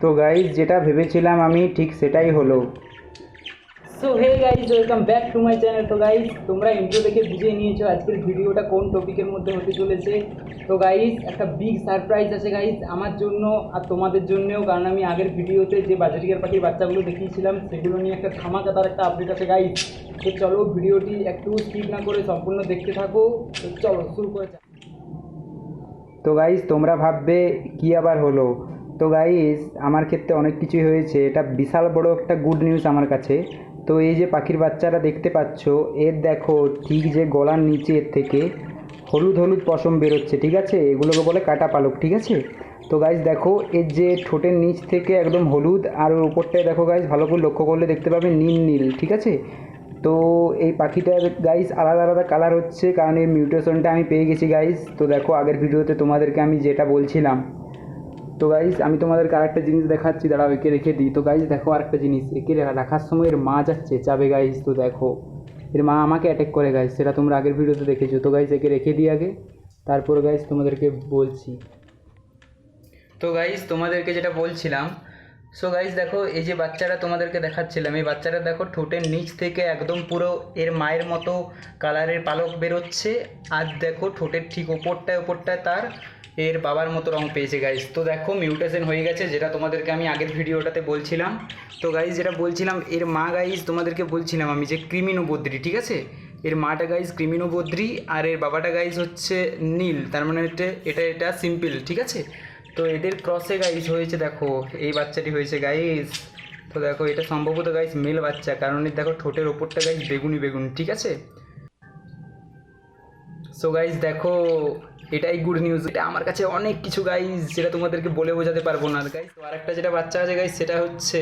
তো গাইজ যেটা ভেবেছিলাম আমি ঠিক সেটাই হলো। So hey guys welcome back to my channel তো গাইজ তোমরা ইন্ট্রো দেখে বুঝে নিয়েছো আজকের ভিডিওটা কোন টপিকের মধ্যে হতে চলেছে। তো গাইজ একটা বিগ সারপ্রাইজ আছে গাইজ আমার জন্য আর তোমাদের জন্যও কারণ আমি আগের ভিডিওতে যে বাজারিকার পাখির বাচ্চাগুলো দেখিয়েছিলাম সেগুলো নিয়ে একটা ধামাকাতার একটা আপডেট আছে গাইজ তো চলো ভিডিওটি একটু স্কিপ না করে সম্পূর্ণ দেখতে থাকো। তো চলো শুরু করে তো গাইজ তোমরা ভাববে কি আবার হলো? তো গাইজ আমার ক্ষেত্রে অনেক কিছুই হয়েছে। এটা বিশাল বড় একটা গুড নিউজ আমার কাছে। তো এই যে পাখির বাচ্চারা দেখতে পাচ্ছ, এর দেখো ঠিক যে গলার নিচে এর থেকে হলুদ হলুদ পশম বেরোচ্ছে, ঠিক আছে? এগুলোকে বলে কাটা পালক, ঠিক আছে? তো গাইজ দেখো, এর যে ঠোঁটের নিচ থেকে একদম হলুদ আর ওর উপরটায় দেখো গাইজ ভালো করে লক্ষ্য করলে দেখতে পাবে নীল নীল, ঠিক আছে? তো এই পাখিটার গাইস আলাদা আলাদা কালার হচ্ছে, কারণ এর মিউটেশনটা আমি পেয়ে গেছি গাইস তো দেখো, আগের ভিডিওতে তোমাদেরকে আমি যেটা বলছিলাম। তো গাইস আমি তোমাদেরকে আরেকটা জিনিস দেখাচ্ছি, দাঁড়াও, একে রেখে দিই। তো গাইস দেখো আরেকটা জিনিস, একে রাখার সময় এর মা যাচ্ছে, চাবে গাইস তো দেখো। এর মা আমাকে অ্যাটেক করে গাইস সেটা তোমরা আগের ভিডিওতে দেখেছ। তো গাইস একে রেখে দিই আগে। তারপর গাইস তোমাদেরকে বলছি। তো গাইস তোমাদেরকে যেটা বলছিলাম সো গাইস দেখো, এই যে বাচ্চারা তোমাদেরকে দেখাচ্ছিলাম, এই বাচ্চারা দেখো ঠোঁটের নিচ থেকে একদম পুরো এর মায়ের মতো কালারের পালক বেরোচ্ছে। আর দেখো ঠোঁটের ঠিক ওপরটায় ওপরটায় তার এর বাবার মতো রং পেয়েছে গাইজ তো দেখো মিউটেশন হয়ে গেছে, যেটা তোমাদেরকে আমি আগের ভিডিওটাতে বলছিলাম। তো গাইজ যেটা বলছিলাম, এর মা গাইজ তোমাদেরকে বলছিলাম আমি যে কৃমিনবদ্রি, ঠিক আছে? এর মাটা গাইস কৃমিনবদ্রি, আর এর বাবাটা গাইজ হচ্ছে নীল। তার মানে এটা এটা এটা সিম্পল ঠিক আছে? তো এদের ক্রসে গাইজ হয়েছে, দেখো, এই বাচ্চাটি হয়েছে গাইজ তো দেখো, এটা সম্ভবত গাইজ মেল বাচ্চা, কারণ দেখো, ঠোঁটের ওপরটা গাইজ বেগুনি বেগুনি, ঠিক আছে? সো গাইস দেখো, এটাই গুড নিউজ এটা আমার কাছে অনেক কিছু গাইজ যেটা তোমাদেরকে বলে বোঝাতে পারব না। গাইস তো আরেকটা যেটা বাচ্চা আছে গাইস সেটা হচ্ছে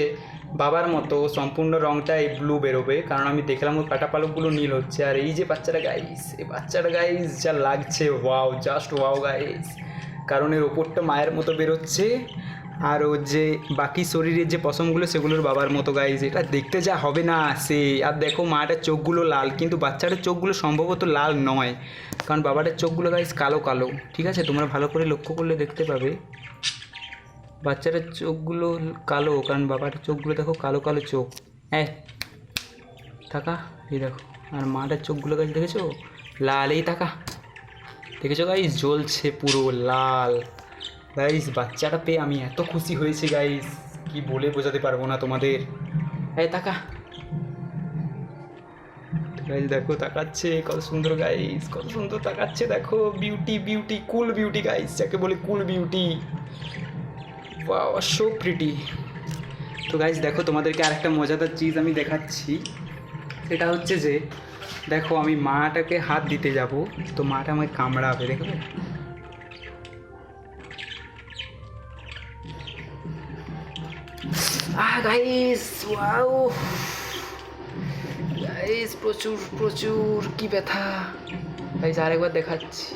বাবার মতো সম্পূর্ণ রংটা এই ব্লু বেরোবে। কারণ আমি দেখলাম ওর কাটা পালকগুলো নীল হচ্ছে। আর এই যে বাচ্চাটা গাইজ এই বাচ্চাটা গাইজ যা লাগছে ওয়াও জাস্ট ওয়াও গাইজ কারণ এর ওপরটা মায়ের মতো বেরোচ্ছে। আর ওর যে বাকি শরীরের যে পশমগুলো, সেগুলোর বাবার মতো গাইজ এটা দেখতে যা হবে না সে। আর দেখো মাটার চোখগুলো লাল, কিন্তু বাচ্চাটার চোখগুলো সম্ভবত লাল নয়। কারণ বাবাটার চোখগুলো গাইজ কালো কালো। ঠিক আছে? তোমরা ভালো করে লক্ষ্য করলে দেখতে পাবে। বাচ্চাটার চোখগুলো কালো, কারণ বাবাটার চোখগুলো দেখো, কালো কালো চোখ। হ্যাঁ থাকা, এই দেখো। আর মাটার চোখগুলো গাছ দেখেছ? লাল এই থাকা। দেখেছ গাইস জ্বলছে পুরো লাল। গাইস বাচ্চাটা পেয়ে আমি এত খুশি হয়েছি গাইস কি বলে বোঝাতে পারব না তোমাদের। এই, তাকা। গাইস দেখো, তাকাচ্ছে। কত সুন্দর গাইস কত সুন্দর তাকাচ্ছে, দেখো। Beauty beauty cool beauty guys যাকে বলে কুল বিউটি সো প্রিটি তো গাইস দেখো, তোমাদেরকে আরেকটা মজাদার চিজ আমি দেখাচ্ছি। সেটা হচ্ছে যে, দেখো, আমি মাটাকে হাত দিতে যাব। তো, মাটা আমাকে কামড়াবে দেখবে আহ গাইস ওয়াও গাইস প্রচুর প্রচুর কি ব্যথা। গাইস আরেকবার দেখাচ্ছি।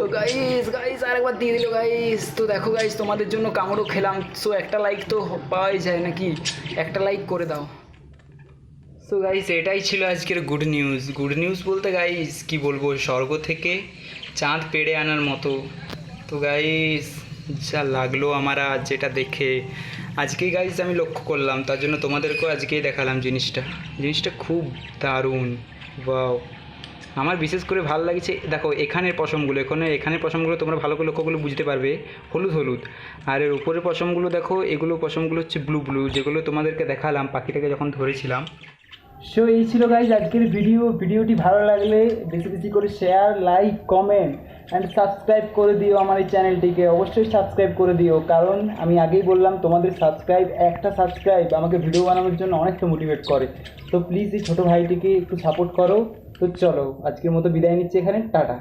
ও গাইস গাইস আরেকবার দিয়ে দিল গাইস তো দেখো গাইস তোমাদের জন্য কামড়ও খেলাম। সো একটা লাইক তো পাওয়াই যায় নাকি? একটা লাইক করে দাও। সো গাইস এটাই ছিল আজকের গুড নিউজ গুড নিউজ বলতে গাইস কি বলব, স্বর্গ থেকে চাঁদ পেড়ে আনার মতো। তো গাইস যা লাগল আমার আজ যেটা দেখে। আজকেই গাইস আমি লক্ষ্য করলাম, তার জন্য তোমাদেরকেও আজকেই দেখালাম জিনিসটা। জিনিসটা খুব দারুণ বাও আমার বিশেষ করে ভালো লাগছে, দেখো, এখানের পশমগুলো, এখানে, এখানের পশমগুলো তোমরা ভালো করে লক্ষ্য করলে বুঝতে পারবে, হলুদ হলুদ। আর এর উপরের পশমগুলো দেখো, এগুলো পশমগুলো হচ্ছে ব্লু ব্লু যেগুলো তোমাদেরকে দেখালাম, পাখিটাকে যখন ধরেছিলাম সো এই ছিল গাইজ আজকের ভিডিও ভিডিওটি ভালো লাগলে বেশি বেশি করে share like comment and subscribe করে দিও আমার এই চ্যানেলটিকে অবশ্যই সাবস্ক্রাইব করে দিও, কারণ আমি আগেই বললাম তোমাদের সাবস্ক্রাইব একটা সাবস্ক্রাইব আমাকে ভিডিও বানানোর জন্য অনেকটা মোটিভেট করে। তো প্লিজ এই ছোটো ভাইটিকে একটু সাপোর্ট করো। তো চলো, আজকের মতো বিদায় নিচ্ছি এখানে। টাটা।